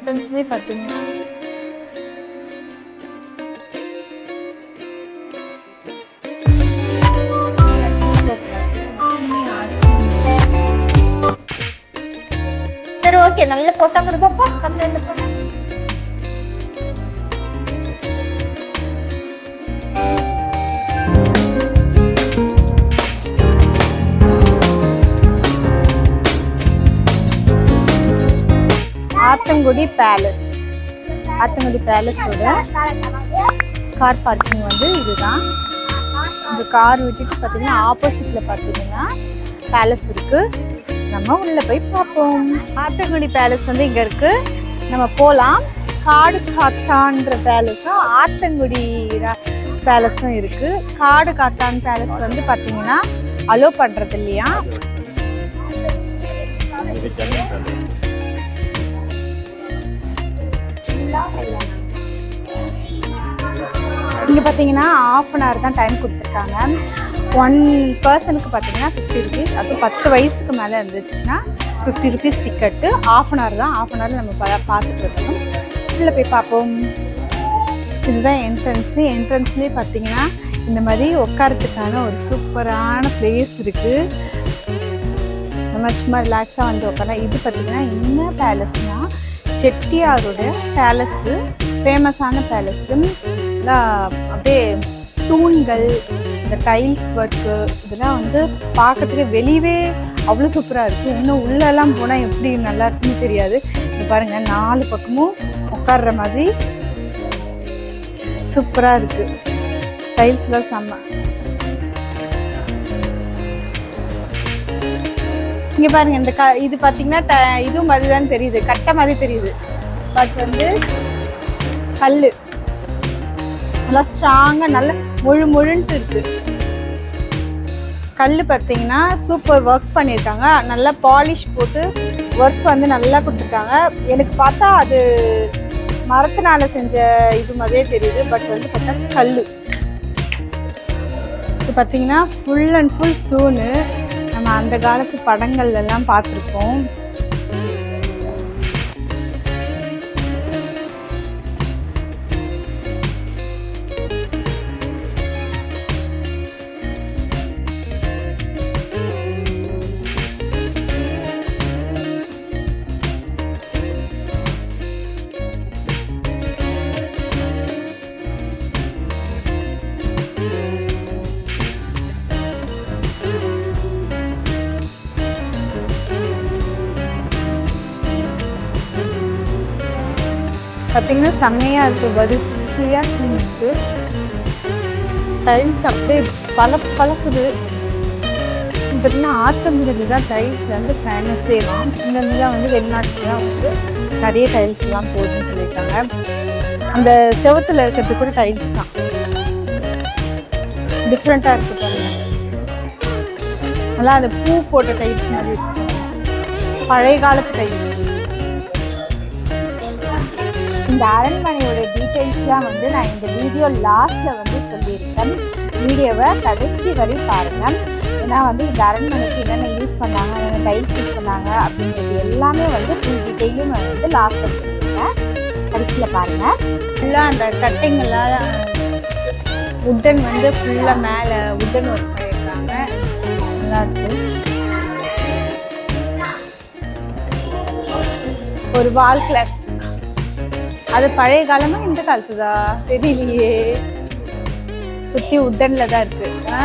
என்ட்ரன்ஸ்லேயே பார்த்தீங்கன்னா சரி ஓகே நல்ல போசாங்க இருப்பா கம்மியா ஆத்தங்குடி பேலஸ் ஆத்தங்குடி பேலஸோட கார் பார்க்கிங் வந்து இதுதான். இந்த கார் விட்டுட்டு பார்த்தீங்கன்னா ஆப்போசிட்டில் பார்த்தீங்கன்னா பேலஸ் இருக்குது நம்ம உள்ளே போய் பார்ப்போம். ஆத்தங்குடி பேலஸ் வந்து இங்கே இருக்குது நம்ம போகலாம் காடு காத்தான்ற பேலஸும் ஆத்தங்குடி பேலஸும் இருக்குது காடு காத்தான் பேலஸ் வந்து பார்த்தீங்கன்னா அலோ பண்ணுறது இல்லையா? இங்கே பார்த்தீங்கன்னா ஆஃப் அன் ஹவர் தான் டைம் கொடுத்துருக்காங்க. ஒன் பர்சனுக்கு பார்த்தீங்கன்னா ஃபிஃப்டி ருபீஸ் அதுவும் பத்து வயசுக்கு மேலே இருந்துச்சுன்னா fifty rupees ticket half an hour தான் ஆஃப் அன் ஹவர் நம்ம பா- பார்த்துட்டு இருக்கணும். உள்ளே போய் பார்ப்போம். இதுதான் என்ட்ரன்ஸு என்ட்ரன்ஸ்லேயே பார்த்தீங்கன்னா இந்த மாதிரி உட்காரத்துக்கான ஒரு சூப்பரான பிளேஸ் இருக்குது நம்ம சும்மா ரிலாக்ஸாக வந்து உட்காரலாம். இது பார்த்தீங்கன்னா என்ன பேலஸ்னால் செட்டியாரோட பேலஸ்ஸு ஃபேமஸான பேலஸ்ஸு அப்படியே தூண்கள் இந்த டைல்ஸ் ஒர்க்கு இதெல்லாம் வந்து பார்க்கறதுக்கு வெளியவே அவ்வளோ சூப்பராக இருக்குது இன்னும் உள்ளெல்லாம் போனால் எப்படி நல்லா இருக்குன்னு தெரியாது. இங்க பாருங்கள் நாலு பக்கமும் உட்கார்ற மாதிரி சூப்பராக இருக்குது டைல்ஸ்லாம் செம்ம. இங்க பாருங்க இந்த க இது பார்த்திங்கன்னா ட இது மாதிரி தான் தெரியுது. கட்டை மாதிரி தெரியுது. பட் வந்து கல் நல்லா ஸ்ட்ராங்காக நல்ல முழு முழுன்ட்டு இருக்கு. கல் பார்த்தீங்கன்னா சூப்பர் ஒர்க் பண்ணியிருக்காங்க நல்லா பாலிஷ் போட்டு ஒர்க் வந்து நல்லா கொடுத்துருக்காங்க. எனக்கு பார்த்தா அது மரத்தினால செஞ்ச இது மாதிரியே தெரியுது. பட் வந்து பார்த்தா கல் இது பார்த்தீங்கன்னா ஃபுல் அண்ட் ஃபுல் தூணு. நம்ம அந்த காலத்து படங்கள்லாம் பார்த்துருக்கோம் பார்த்தீங்கன்னா செம்மையாக இருக்குது வரிசையாக இருக்குது டைல்ஸ் அப்படியே பல பழக்குது பார்த்தீங்கன்னா ஆத்தங்குடியில் தான் டைல்ஸ் வந்து ஃபேமஸே தான். இந்த தான் வந்து வெளிநாட்டுலாம் வந்து நிறைய டைல்ஸ்லாம் போகுதுன்னு சொல்லியிருக்காங்க. அந்த செவத்தில் இருக்கிறது கூட டைல்ஸ் தான். டிஃப்ரெண்ட்டாக இருக்குது பாருங்க. நல்லா அந்த பூ போட்ட டைல்ஸ் மாதிரி இருக்கு. பழைய காலத்து டைல்ஸ். இந்த அரண்மனையோட டீட்டெயில்ஸ்லாம் வந்து நான் இந்த வீடியோ லாஸ்ட்டில் வந்து சொல்லியிருக்கேன். வீடியோவை கடைசி வரை பாருங்கள் ஏன்னா வந்து இந்த அரண்மனைக்கு என்னென்ன யூஸ் பண்ணாங்க என்னென்ன டைல்ஸ் யூஸ் பண்ணாங்க அப்படின்றது எல்லாமே வந்து ஃபுல் டீட்டெயிலும் நான் வந்து லாஸ்ட்டில் சொல்லியிருக்கேன். கடைசியில் பாருங்கள் ஃபுல்லாக அந்த கட்டிங்கெல்லாம் உட்டன் வந்து ஃபுல்லாக மேலே உட்டன் ஒர்க் பண்ணியிருக்காங்க. நல்லா ஒரு வால் கிளாக் அது பழைய காலமா இந்த காலத்துதா? தெரியலையே. சுத்தி உட்டன்ல தான் இருக்கு. ஆ?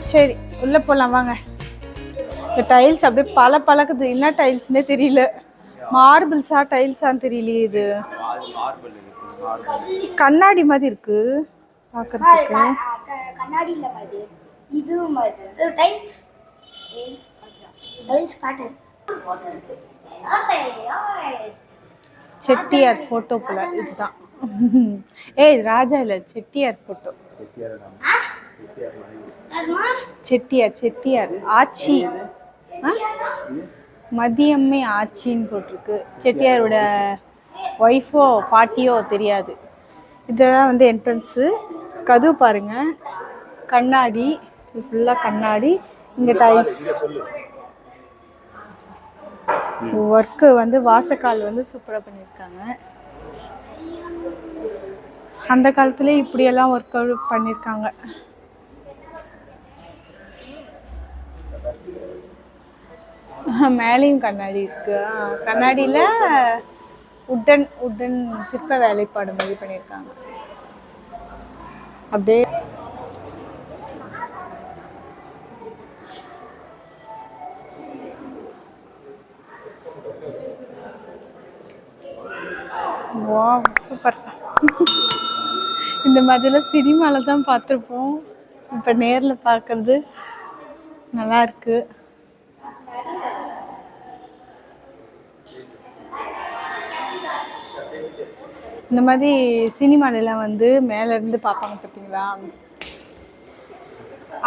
சரி உள்ள போலாம் வாங்க. இந்த டைல்ஸ் அப்படியே பல பழக்குது என்ன டைல்ஸ்னே தெரியல. மார்பிள்ஸா டைல்ஸான்னு தெரியலையே இது. கண்ணாடி மாதிரி இருக்கு. பார்க்கறதுக்கு கண்ணாடி இல்ல மாதிரி. இது மாதிரி. Tiles tiles tiles pattern Chettiar photo போல இதுதான். ஏய் ராஜா இல்ல செட்டியார் போட்டோ செட்டியார் செட்டியார். ஆச்சி? மதியம்மே ஆச்சின்னு போட்டிருக்கு. செட்டியாரோட ஒய்ஃபோ பாட்டியோ தெரியாது. இதெல்லாம் வந்து என்ட்ரன்ஸு கதவு பாருங்க. கண்ணாடி. இது ஃபுல்லாக கண்ணாடி. இங்கே டைல்ஸ் ஒர்க்கு வந்து வாசக்கால் வந்து சூப்பராக பண்ணியிருக்காங்க. அந்த காலத்துலேயே இப்படியெல்லாம் ஒர்க் அவுட் பண்ணியிருக்காங்க. மேலேயும் கண்ணாடி இருக்கு. ஆ, கண்ணாடியில் உட்டன் உட்டன் சிற்ப வேலைப்பாடு மாதிரி பண்ணியிருக்காங்க. அப்படியே சூப்பர் இந்த மாதிரிலாம் சினிமாவில் தான் பார்த்துருப்போம். இப்போ நேரில் பார்க்கறது நல்லாயிருக்கு இந்த மாதிரி சினிமாலெலாம் வந்து மேலேருந்து பார்ப்பாங்க பார்த்தீங்களா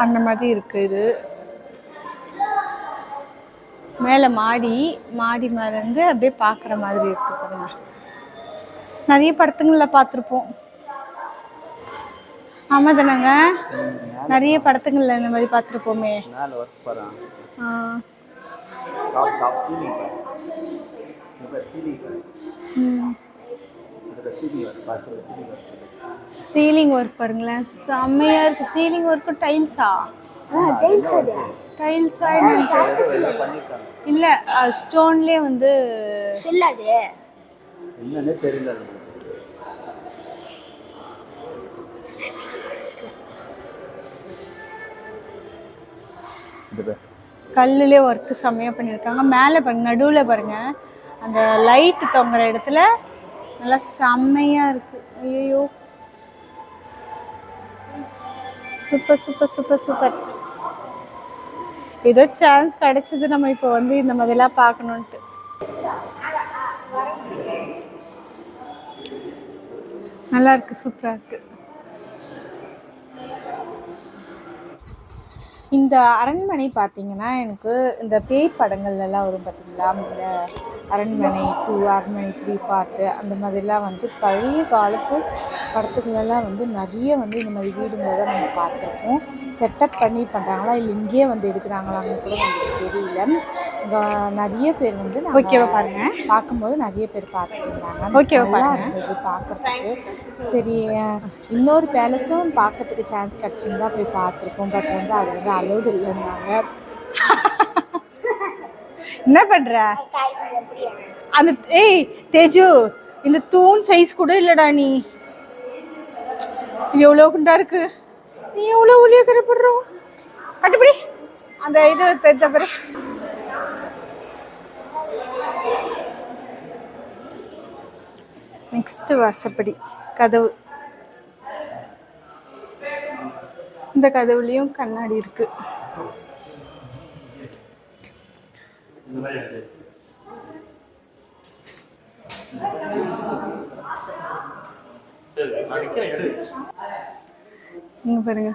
அந்த மாதிரி இருக்குது இது. மேலே மாடி மாடி மேலேருந்து அப்படியே பார்க்குற மாதிரி இருக்குது பாருங்கள் நிறைய படத்துங்களில் பார்த்துருப்போம். ஆமாம் தானேங்க நிறைய படத்துங்களில் இந்த மாதிரி பார்த்துருப்போமே. சீலிங் ஒர்க் பாருங்களேன். செம்மையாக இருக்குது சீலிங் ஒர்க்கு டைல்ஸா ஆ? டைல்ஸ் அது டைல்ஸா இல்லை ஸ்டோன்லேயே வந்து என்னன்னே தெரியல. கல்லுலே ஒர்க்கு செம்மையாக பண்ணியிருக்காங்க. மேலே பாருங்க நடுவில் பாருங்க. அந்த லைட் தொங்குற இடத்துல நல்லா செம்மையாக இருக்கு. ஐயோ சூப்பர் சூப்பர் சூப்பர் சூப்பர் ஏதோ சான்ஸ் கிடைச்சது நம்ம இப்போ வந்து இந்த மாதிரிலாம் பார்க்கணுன்ட்டு நல்லா இருக்கு சூப்பராக இருக்கு. இந்த அரண்மனை பார்த்தீங்கன்னா எனக்கு இந்த பேய் படங்கள்லாம் வரும் பார்த்தீங்களா இந்த அரண்மனை டூ அரண்மனை த்ரீ பாட்டு அந்த மாதிரிலாம் வந்து பழைய காலத்து படத்துக்களெல்லாம் வந்து நிறைய வந்து இந்த மாதிரி வீடுங்களை தான் நம்ம பார்த்துருக்கோம் செட்டப் பண்ணி பண்ணுறாங்களா இல்லை இங்கேயே வந்து எடுக்கிறாங்களான்னு கூட நமக்கு தெரியல. நிறைய பேர் வந்து ஓகேவா பாருங்க. பார்க்கும்போது நிறைய பேர் பார்த்துருந்தாங்க. ஓகேவா பாருங்க. இருந்தது பார்க்கறதுக்கு. சரி இன்னொரு பேலஸும் பார்க்கறதுக்கு சான்ஸ் கிடச்சிருந்தா போய் பார்த்துருக்கோம். பட் வந்து அது வந்து அலோடு இல்லைன்னாங்க. என்ன பண்ற? அந்த ஏய் தேஜு இந்த தூண் சைஸ் கூட இல்லடா நீ. இது எவ்வளோ குண்டா இருக்கு. நீ எவ்வளோ ஒளிய கரைப்படுறோம். கட்டுப்படி அந்த இது பெருத்த பிற நெக்ஸ்ட்டு வாசப்படி. கதவு. இந்த கதவுலேயும் கண்ணாடி இருக்கு. இங்க பாருங்க.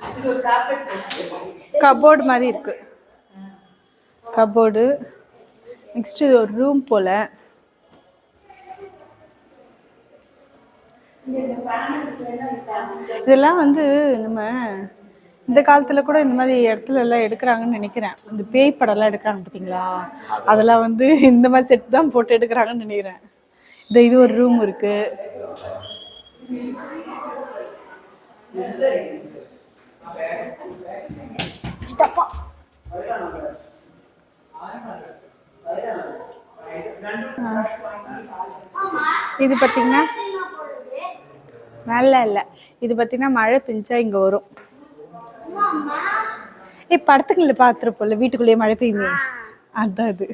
கபோர்டு மாதிரி இருக்கு. கபோர்டு நெக்ஸ்ட் இது ஒரு ரூம் போல. இதெல்லாம் வந்து நம்ம இந்த காலத்துல கூட இந்த மாதிரி இடத்துல எல்லாம் எடுக்கிறாங்கன்னு நினைக்கிறேன். இந்த பேய் படம்லாம் எடுக்கிறாங்க பார்த்தீங்களா அதெல்லாம் வந்து இந்த மாதிரி செட் தான் போட்டு எடுக்கிறாங்கன்னு நினைக்கிறேன். இந்த இது ஒரு ரூம் இருக்கு. இது பார்த்தீங்கன்னா நல்லா இல்லை. இது பார்த்தீங்கன்னா மழை பெஞ்சா இங்கே வரும். ஏய் படத்துக்குள்ள பார்த்துருப்போம்ல வீட்டுக்குள்ளேயே மழை பெய்யுமே. அதான் அது.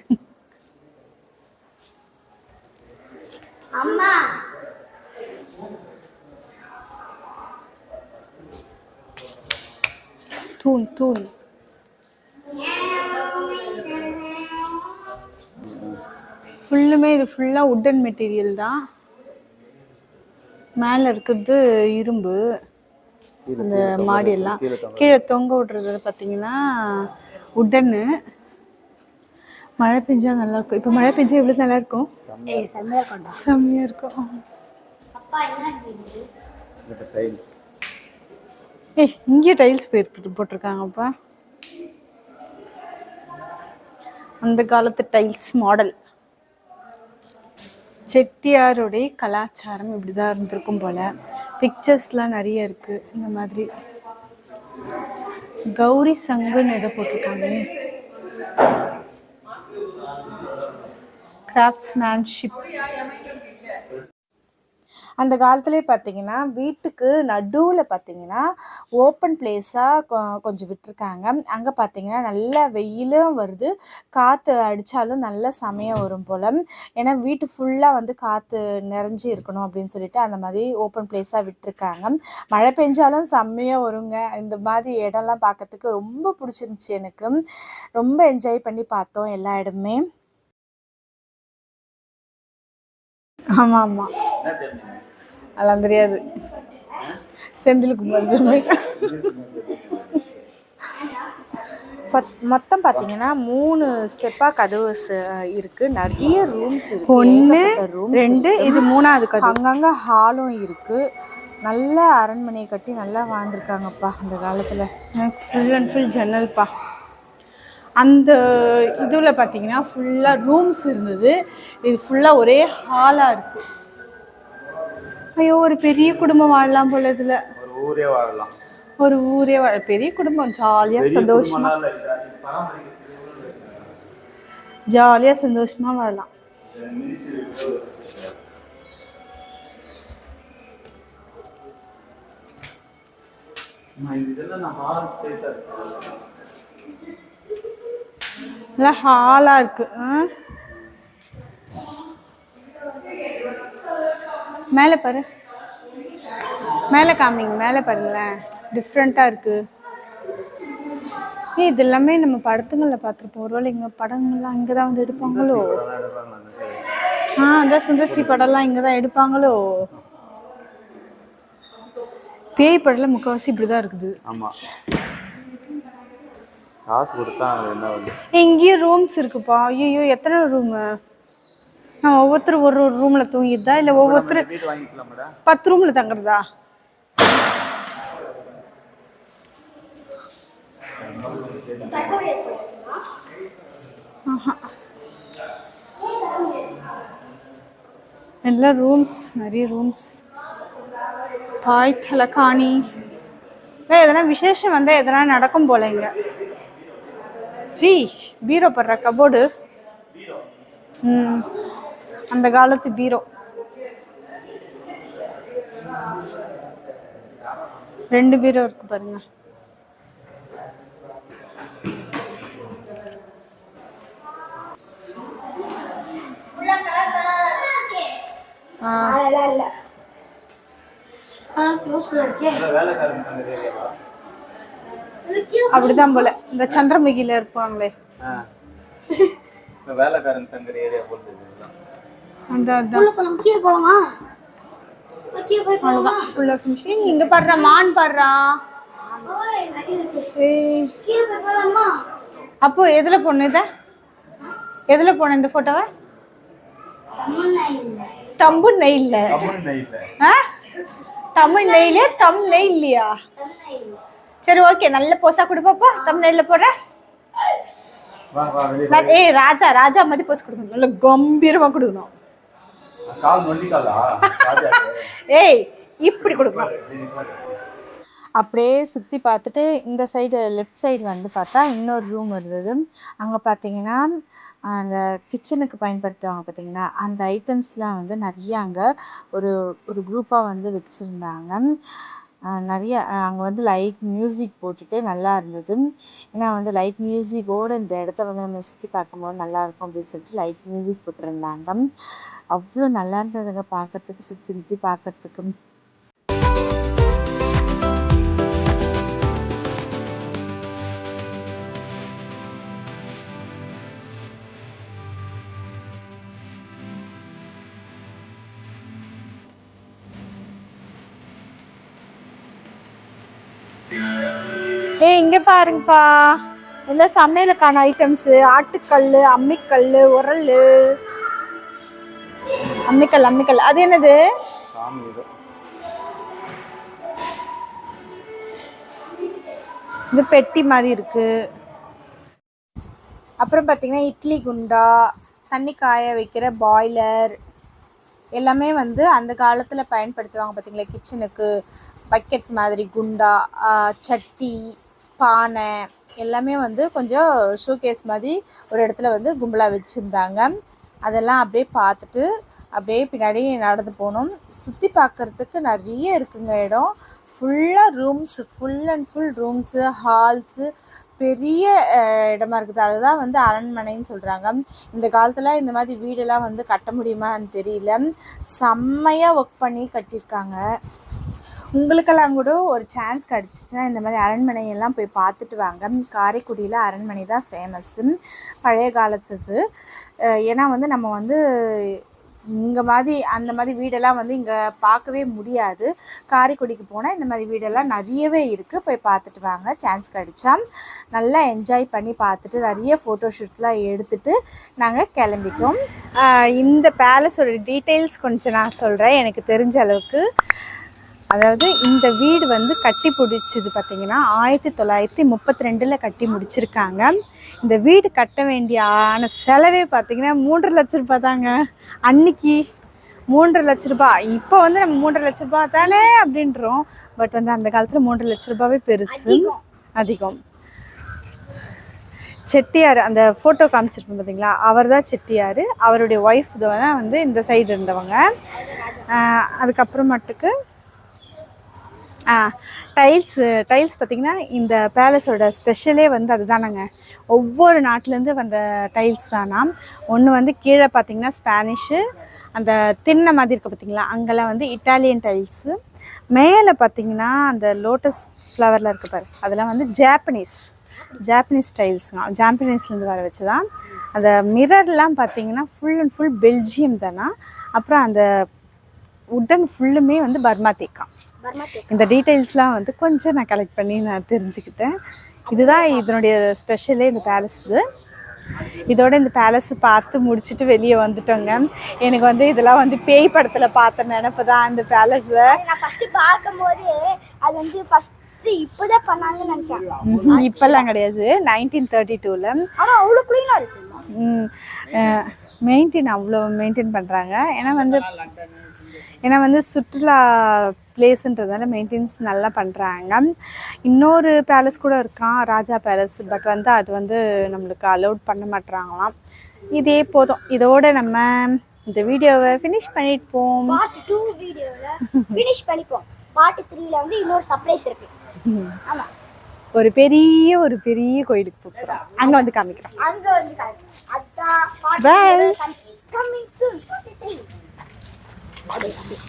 அம்மா. தூண் தூண். ஃபுல்லுமே இது ஃபுல்லாக உட்டன் மெட்டீரியல் தான். மேலே இருக்கிறது இரும்பு. அந்த மாடி எல்லாம் கீழே தொங்க விடுறது. பார்த்தீங்கன்னா உட்டன்னு. மழை பெஞ்சா நல்லா இருக்கும். இப்போ மழை பெஞ்சா எவ்வளோ நல்லா இருக்கும்? ஏய் செம்மையா இருக்கும். அப்பா என்ன இது இந்த டைல்ஸ் ஏய் இங்கேயே டைல்ஸ் போயிருக்கு போட்டிருக்காங்கப்பா அந்த காலத்து டைல்ஸ் மாடல் செட்டியாருடைய கலாச்சாரம் இப்படி தான் இருந்திருக்கும் போல். பிக்சர்ஸ்லாம் நிறைய இருக்குது இந்த மாதிரி. கௌரி சங்குன்னு எதை போட்டிருக்காங்க கிராஃப்ட்ஸ்மேன்ஷிப் அந்த காலத்துலேயே பார்த்தீங்கன்னா வீட்டுக்கு நடுவில் பார்த்தீங்கன்னா ஓப்பன் பிளேஸாக கொஞ்சம் விட்டுருக்காங்க. அங்கே பார்த்தீங்கன்னா நல்லா வெயிலும் வருது. காற்று அடித்தாலும் நல்ல சமயம் வரும் போல். ஏன்னா வீட்டு ஃபுல்லாக வந்து காற்று நிறைஞ்சி இருக்கணும் அப்படின்னு சொல்லிட்டு அந்த மாதிரி ஓப்பன் பிளேஸாக விட்டுருக்காங்க. மழை பெஞ்சாலும் செம்மையாக வருங்க. இந்த மாதிரி இடம்லாம் பார்க்கறதுக்கு ரொம்ப பிடிச்சிருந்துச்சி எனக்கு. ரொம்ப என்ஜாய் பண்ணி பார்த்தோம் எல்லா இடமுமே. ஆமாம் ஆமாம் அதெல்லாம் தெரியாது. செந்தில் குமார் சொன்ன பத் மொத்தம் பார்த்தீங்கன்னா மூணு ஸ்டெப்பாக கதவு இருக்கு. நிறைய ரூம்ஸ் இருக்கு. ஒன்று ரெண்டு இது மூணாவது கதை அங்கங்க ஹாலும் இருக்கு. நல்ல அரண்மனையை கட்டி நல்லா வாழ்ந்துருக்காங்கப்பா அந்த காலத்தில். ஃபுல் அண்ட் ஃபுல் ஜன்னல்ப்பா அந்த இதில் பார்த்தீங்கன்னா ஃபுல்லாக ரூம்ஸ் இருந்தது. இது ஃபுல்லாக ஒரே ஹாலாக இருக்குது ஐயோ ஒரு பெரிய குடும்பம் வாழலாம் போல இதில். ஒரு ஊரே வாழலாம். ஒரு ஊரே வாழ பெரிய குடும்பம் பெரிய சந்தோஷமா. ஜாலியாக சந்தோஷமாக வாழலாம். நல்லா ஹாலாக இருக்குது மேலே பாரு. மேலே காமிங்க மேலே பாருங்களேன். டிஃப்ரெண்ட்டாக இருக்குது ஏய் இது எல்லாமே நம்ம படத்துங்களில் பார்த்துருப்போம். ஒருவேளை இங்கே படங்கள்லாம் இங்கே தான் வந்து எடுப்பாங்களோ? ஆ அதான் சுந்தர்சி படம்லாம் இங்கே தான் எடுப்பாங்களோ? பேய் படம்ல முக்கால்வாசி இப்படி தான் இருக்குது. ஆமாம் காசு கொடுத்தா என்ன வந்து? இங்கேயும் ரூம்ஸ் இருக்குப்பா. ஐயோ எத்தனை ரூமு ஒவ்வொருத்தரும் ஒரு ஒரு ரூமில் தூங்கிடுதா? இல்லை ஒவ்வொருத்தர் பத்து ரூமில் தங்குறதா. எல்லாம் ரூம்ஸ் நிறைய ரூம்ஸ் பாய் தலகாணி எதனா விசேஷம் வந்தால் எதனா நடக்கும் போல இங்க. சி பீரோ படுற கபோர்டு ம். அந்த காலத்து பீரோ. ரெண்டு பீரோ இருக்கு பாருங்க. அப்படிதான் போல. இந்த சந்திரமுகில இருப்பாங்களே. வேலைக்காரன் தங்குற ஏரியா போட்டு இதெல்லாம் அந்த அதான் உள்ள போலாம் கீழே போலாமா? ஃபுல்லாக இங்க பாடுறா மான் பாடுறா. அப்போ எதுல போடணும் இதை? எதுல போன இந்த போட்டோவை தமிழ்னா இல்லை தம்பு நெய்ல. தமிழ் நைட்ல ஆ? தமிழ் நெய்லியா தம் நெய் இல்லையா சரி ஓகே நல்ல போஸா கொடுப்பாப்பா தம் நெய்ல போடுற. ஏய் ராஜா ராஜா மாதிரி போஸ் கொடுக்கணும். நல்ல கம்பீரமா கொடுக்கணும். ஏய் இப்படி கொடுக்கணும் அப்படியே சுற்றி பார்த்துட்டு இந்த சைடு லெஃப்ட் சைடு வந்து பார்த்தா இன்னொரு ரூம் இருந்தது. அங்கே பார்த்தீங்கன்னா அந்த கிச்சனுக்கு பயன்படுத்துவாங்க பார்த்தீங்கன்னா அந்த ஐட்டம்ஸ்லாம் வந்து நிறைய அங்கே ஒரு ஒரு குரூப்பாக வந்து வச்சுருந்தாங்க. நிறைய அங்கே வந்து லைட் மியூசிக் போட்டுட்டு நல்லா இருந்தது. ஏன்னா வந்து லைட் மியூசிக்கோடு இந்த இடத்த வந்து நம்ம சுற்றி பார்க்கும்போது நல்லா இருக்கும் அப்படின்னு சொல்லிட்டு லைட் மியூசிக் போட்டிருந்தாங்க. அவ்வளோ நல்லா இருந்ததுங்க பார்க்கறதுக்கு சுற்றி சுற்றி பார்க்கறதுக்கு ஏய் இங்க பாருங்கப்பா. இந்த சமையலுக்கான ஐட்டம்ஸ் ஆட்டுக்கல் அம்மிக்கல் உரல். அம்மிக்கல் அம்மிக்கல். அது என்னது? இது. பெட்டி மாதிரி இருக்கு. அப்புறம் பார்த்தீங்கன்னா இட்லி குண்டா தண்ணி காய வைக்கிற பாய்லர் எல்லாமே வந்து அந்த காலத்தில் பயன்படுத்துவாங்க பார்த்தீங்களா கிச்சனுக்கு பக்கெட் மாதிரி குண்டா சட்டி பானை எல்லாமே வந்து கொஞ்சம் ஷோகேஸ் மாதிரி ஒரு இடத்துல வந்து கும்பலாக வச்சுருந்தாங்க. அதெல்லாம் அப்படியே பார்த்துட்டு அப்படியே பின்னாடி நடந்து போனோம் சுற்றி பார்க்குறதுக்கு நிறைய இருக்குங்க இடம். ஃபுல்லாக rooms full and full rooms halls பெரிய இடமா இருக்குது. அதுதான் வந்து அரண்மனைன்னு சொல்கிறாங்க இந்த காலத்தில் இந்த மாதிரி வீடெல்லாம் வந்து கட்ட முடியுமான்னு தெரியல. செம்மையாக ஒர்க் பண்ணி கட்டியிருக்காங்க. உங்களுக்கெல்லாம் கூட ஒரு சான்ஸ் கிடச்சிச்சின்னா இந்த மாதிரி அரண்மனையெல்லாம் போய் பார்த்துட்டு வாங்க. காரைக்குடியில் அரண்மனை தான் ஃபேமஸ்ஸு பழைய காலத்துக்கு ஏன்னா வந்து நம்ம வந்து இங்கே மாதிரி அந்த மாதிரி வீடெல்லாம் வந்து இங்கே பார்க்கவே முடியாது. காரைக்குடிக்கு போனால் இந்த மாதிரி வீடெல்லாம் நிறையவே இருக்குது போய் பார்த்துட்டு வாங்க. சான்ஸ் கிடைச்சா நல்லா என்ஜாய் பண்ணி பார்த்துட்டு நிறைய ஃபோட்டோஷூட்லாம் எடுத்துட்டு நாங்கள் கிளம்பிட்டோம். இந்த பேலஸோட டீட்டெயில்ஸ் கொஞ்சம் நான் சொல்கிறேன் எனக்கு தெரிஞ்ச அளவுக்கு. அதாவது இந்த வீடு வந்து கட்டி பிடிச்சது பார்த்தீங்கன்னா ஆயிரத்தி தொள்ளாயிரத்தி முப்பத்தி ரெண்டில் கட்டி முடிச்சிருக்காங்க. இந்த வீடு கட்ட வேண்டிய ஆன செலவே பார்த்தீங்கன்னா மூன்றரை லட்ச ரூபாய் தாங்க. அன்னைக்கு மூன்றரை லட்ச ரூபாய். இப்போ வந்து நம்ம மூன்றரை லட்ச ரூபாய் தானே அப்படின்றோம். பட் வந்து அந்த காலத்தில் மூன்றரை லட்ச ரூபாவே பெருசு. அதிகம். செட்டியார் அந்த ஃபோட்டோ காமிச்சிருப்போம் பார்த்தீங்களா அவர் தான் செட்டியார். அவருடைய ஒய்ஃப் தான் வந்து இந்த சைடு இருந்தவங்க. அதுக்கப்புறமேட்டுக்கு டைல்ஸு டைல்ஸ் பார்த்திங்கன்னா இந்த பேலஸோட ஸ்பெஷலே வந்து அதுதானங்க. ஒவ்வொரு நாட்டிலேருந்து வந்த டைல்ஸ் தானா ஒன்று வந்து கீழே பார்த்திங்கன்னா ஸ்பானிஷு அந்த திண்ணை மாதிரி இருக்குது பார்த்தீங்களா அங்கெல்லாம் வந்து இட்டாலியன் டைல்ஸு மேலே பார்த்தீங்கன்னா அந்த லோட்டஸ் ஃப்ளவரில் இருக்கு பாரு அதெல்லாம் வந்து ஜாப்பனீஸ் ஜாப்பனீஸ் டைல்ஸுங்க ஜாப்பனீஸ்லேருந்து வர வச்சு தான் அந்த மிரர்லாம் பார்த்தீங்கன்னா ஃபுல் அண்ட் ஃபுல் பெல்ஜியம் தானா? அப்புறம் அந்த உட்டன் ஃபுல்லுமே வந்து பர்மா தேக்கா இந்த டீட்டெயில்ஸ்லாம் வந்து கொஞ்சம் நான் கலெக்ட் பண்ணி நான் தெரிஞ்சுக்கிட்டேன். இதுதான் இதனுடைய ஸ்பெஷலே இந்த பேலஸ்து இதோட இந்த பேலஸ் பார்த்து முடிச்சுட்டு வெளியே வந்துட்டோங்க. எனக்கு வந்து இதெல்லாம் வந்து பேய் படத்தில் பார்த்த நினப்பு தான் இந்த பேலஸை நான் ஃபர்ஸ்ட் பார்க்கும்போது அது வந்து ஃபர்ஸ்ட் இப்போதான் பண்ணாங்கன்னு நினைச்சேன். இப்போல்லாம் கிடையாது. நைன்டீன் தேர்ட்டி டூவில் அவ்வளோ க்ளீனாக மெயின்டைன் அவ்வளோ மெயின்டைன் பண்ணுறாங்க ஏன்னா வந்து ஏன்னா வந்து சுற்றுலா பிளேஸுன்றதால மெயின்டெனன்ஸ் நல்லா பண்ணுறாங்க இன்னொரு பேலஸ் கூட இருக்கான் ராஜா பேலஸ் பட் வந்து அது வந்து நம்மளுக்கு அலௌட் பண்ண மாட்றாங்களாம். இதே போதும். இதோட நம்ம இந்த வீடியோவை ஃபினிஷ் பண்ணிட்டுப்போம் பார்ட் டூ வீடியோவில் ஃபினிஷ் பண்ணிப்போம். பார்ட் த்ரீல வந்து இன்னொரு சர்ப்ரைஸ் இருக்கு. ஒரு பெரிய ஒரு பெரிய கோயிலுக்கு போகிறோம் அங்கே வந்து காமிக்கிறோம். அங்க வந்து காட்டுறேன். அதான் Bye. பார்ட் 아이고.